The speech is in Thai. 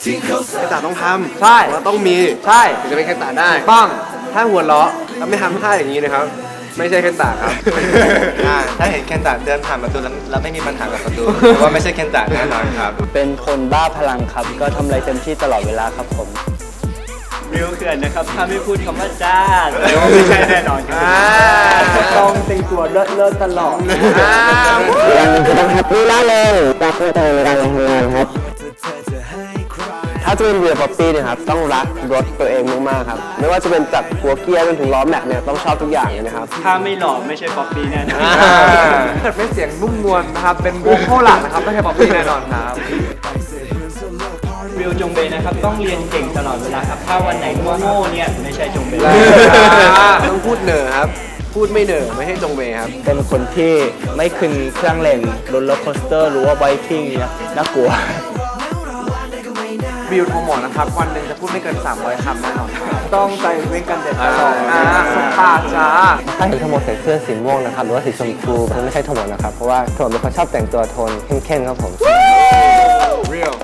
เคนตาต้องทำใช่ว่าต้องมีใช่ถึงจะเป็นเคนตาได้บ้างถ้าหัวเราะแล้วไม่ทำท่าอย่างนี้นะครับ ไม่ใช่เคนตาครับอ่าถ้าเห็นเคนตะเดินผ่านประตูแล้วแล้วไม่มีปัญหากับประตูเพราะว่าไม่ใช่เคนตะแน่นอนครับ เป็นคนบ้าพลังครับ ก็ทำอะไรเต็มที่ตลอดเวลาครับผมริวเขื่อนนะครับ ถ้าไม่พูดคำว่าจ้าแสดงว่าไม่ใช่แน่นอนครับอ่าต้องแต่งตัวเลิศเลิศตลอดอ่าอย่างหนึงคือต้องแฮปปี้ล่าเลยรักในตัวในการทำงานครับถ้าจะเป็นเรือป๊อปปี้เนะครับต้องรักรถตัวเองมากๆครับไม่ว่าจะเป็นจากหัวเกียร์จนถึงล้อแม็กเนี่ยต้องชอบทุกอย่างเลยนะครับ ถ้าไม่หล่อไม่ใช่ป๊อปปี้แน่นอนถ้าเป็นเสียงนุ่มนวลนะครับเป็นโวคอลหลักนะครับไม่ใช่ป๊อปปี้แน่นอนครับริวจงเบยนะครับต้องเรียนเก่งตลอดเวลาครับถ้าวันไหนโง่ๆเนี่ยไม่ใช่จงเบยต้องพูดเหนอครับพูดไม่เหนอไม่ให้จงเวครับ เป็นคนที่ไม่ขึ้นเครื่องเล่นรถโรลโคสเตอร์หรือว่าไบกิ้งเนี่ยน่ากลัว บิวโทหมอนะครับ วันหนึ่งจะพูดไม่เกิน 300คำแน่นอนครับต้องใส่เว้นกันแดดตลอดอ่าสุภาพจ้าถ้าเห็นทั้งหมดใส่เสื้อสีม่วงนะครับหรือว่าสีชมพูมันไม่ใช่ทั้งหมดนะครับ เพราะว่าทั้งหมดเป็นคนชอบแต่งตัวโทนเข้มๆครับผม real